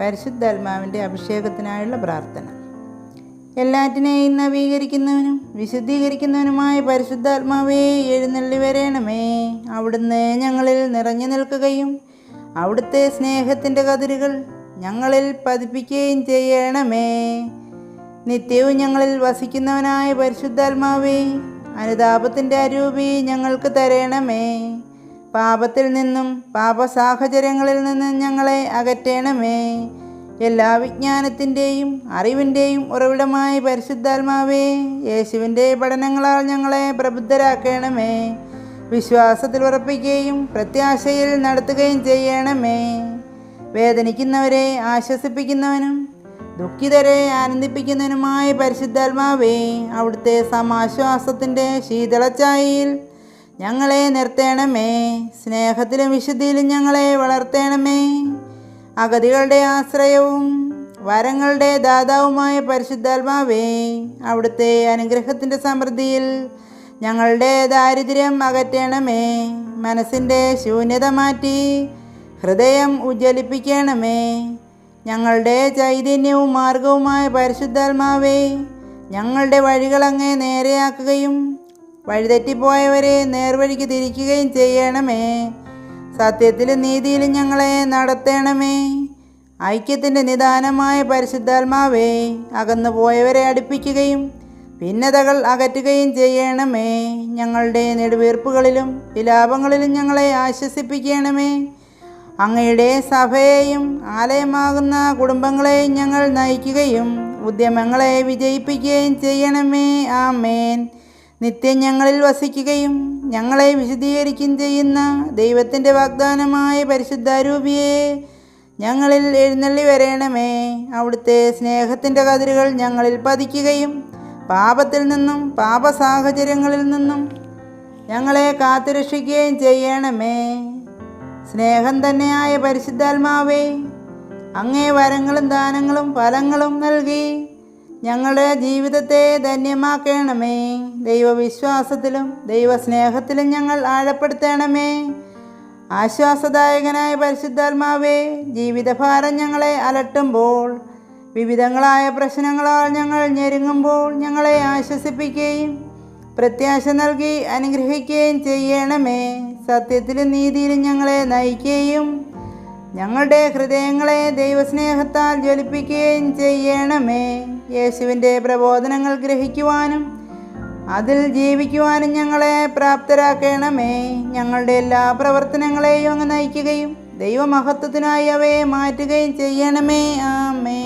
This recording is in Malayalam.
പരിശുദ്ധാത്മാവിന്റെ അഭിഷേകത്തിനായുള്ള പ്രാർത്ഥന. എല്ലാറ്റിനെയും നവീകരിക്കുന്നവനും വിശുദ്ധീകരിക്കുന്നവനുമായ പരിശുദ്ധാത്മാവേ എഴുന്നള്ളി വരേണമേ. അവിടുന്ന് ഞങ്ങളിൽ നിറഞ്ഞു നിൽക്കുകയും അവിടുത്തെ സ്നേഹത്തിന്റെ കതിരുകൾ ഞങ്ങളിൽ പതിപ്പിക്കുകയും ചെയ്യണമേ. നിത്യവും ഞങ്ങളിൽ വസിക്കുന്നവനായ പരിശുദ്ധാത്മാവേ അനുതാപത്തിന്റെ അരൂപി ഞങ്ങൾക്ക് തരണമേ. പാപത്തിൽ നിന്നും പാപ സാഹചര്യങ്ങളിൽ നിന്നും ഞങ്ങളെ അകറ്റണമേ. എല്ലാ വിജ്ഞാനത്തിന്റെയും അറിവിന്റെയും ഉറവിടമായ പരിശുദ്ധാത്മാവേ യേശുവിന്റെ പഠനങ്ങളാൽ ഞങ്ങളെ പ്രബുദ്ധരാക്കണമേ. വിശ്വാസത്തിൽ ഉറപ്പിക്കുകയും പ്രത്യാശയിൽ നടത്തുകയും ചെയ്യണമേ. വേദനിക്കുന്നവരെ ആശ്വസിപ്പിക്കുന്നവനും ദുഃഖിതരെ ആനന്ദിപ്പിക്കുന്നതിനുമായ പരിശുദ്ധാത്മാവേ അവിടുത്തെ സമാശ്വാസത്തിന്റെ ശീതളച്ചായയിൽ ഞങ്ങളെ നിർത്തേണമേ. സ്നേഹത്തിലും വിശുദ്ധിയിലും ഞങ്ങളെ വളർത്തേണമേ. അഗതികളുടെ ആശ്രയവും വരങ്ങളുടെ ദാതാവുമായ പരിശുദ്ധാത്മാവേ അവിടുത്തെ അനുഗ്രഹത്തിന്റെ സമൃദ്ധിയിൽ ഞങ്ങളുടെ ദാരിദ്ര്യം അകറ്റണമേ. മനസ്സിന്റെ ശൂന്യത മാറ്റി ഹൃദയം ഉജ്ജ്വലിപ്പിക്കണമേ. ഞങ്ങളുടെ ചൈതന്യവും മാർഗവുമായ പരിശുദ്ധാത്മാവേ ഞങ്ങളുടെ വഴികളങ്ങേ നേരെയാക്കുകയും വഴിതെറ്റിപ്പോയവരെ നേർവഴിക്ക് തിരിക്കുകയും ചെയ്യണമേ. സത്യത്തിലും നീതിയിലും ഞങ്ങളെ നടത്തണമേ. ഐക്യത്തിന്റെ നിദാനമായ പരിശുദ്ധാത്മാവേ അകന്നു പോയവരെ അടുപ്പിക്കുകയും ഭിന്നതകൾ അകറ്റുകയും ചെയ്യണമേ. ഞങ്ങളുടെ നെടുവീർപ്പുകളിലും വിലാപങ്ങളിലും ഞങ്ങളെ ആശ്വസിപ്പിക്കണമേ. അങ്ങയുടെ സഭയെയും ആലയമാകുന്ന കുടുംബങ്ങളെയും ഞങ്ങൾ നയിക്കുകയും ഉദ്യമങ്ങളെ വിജയിപ്പിക്കുകയും ചെയ്യണമേ. ആമേൻ. നിത്യം ഞങ്ങളിൽ വസിക്കുകയും ഞങ്ങളെ വിശദീകരിക്കുകയും ചെയ്യുന്ന ദൈവത്തിന്റെ വാഗ്ദാനമായ പരിശുദ്ധാരൂപിയെ ഞങ്ങളിൽ എഴുന്നള്ളി വരേണമേ. അവിടുത്തെ സ്നേഹത്തിന്റെ കതിരുകൾ ഞങ്ങളിൽ പതിക്കുകയും പാപത്തിൽ നിന്നും പാപ സാഹചര്യങ്ങളിൽ നിന്നും ഞങ്ങളെ കാത്തുരക്ഷിക്കുകയും ചെയ്യണമേ. സ്നേഹം തന്നെയായ പരിശുദ്ധാത്മാവേ അങ്ങേ വരങ്ങളും ദാനങ്ങളും ഫലങ്ങളും നൽകി ഞങ്ങളുടെ ജീവിതത്തെ ധന്യമാക്കണമേ. ദൈവവിശ്വാസത്തിലും ദൈവസ്നേഹത്തിലും ഞങ്ങൾ ആഴപ്പെടുത്തണമേ. ആശ്വാസദായകനായ പരിശുദ്ധാത്മാവേ ജീവിതഭാരം ഞങ്ങളെ അലട്ടുമ്പോൾ വിവിധങ്ങളായ പ്രശ്നങ്ങളാൽ ഞങ്ങൾ ഞെരുങ്ങുമ്പോൾ ഞങ്ങളെ ആശ്വസിപ്പിക്കുകയും പ്രത്യാശ നൽകി അനുഗ്രഹിക്കുകയും ചെയ്യണമേ. സത്യത്തിലും നീതിയിലും ഞങ്ങളെ നയിക്കുകയും ഞങ്ങളുടെ ഹൃദയങ്ങളെ ദൈവസ്നേഹത്താൽ ജ്വലിപ്പിക്കുകയും ചെയ്യണമേ. യേശുവിന്റെ പ്രബോധനങ്ങൾ ഗ്രഹിക്കുവാനും അതിൽ ജീവിക്കുവാനും ഞങ്ങളെ പ്രാപ്തരാക്കണമേ. ഞങ്ങളുടെ എല്ലാ പ്രവർത്തനങ്ങളെയും അങ്ങ് നയിക്കുകയും ദൈവമഹത്വത്തിനായി അവയെ മാറ്റുകയും ചെയ്യണമേ. ആമേ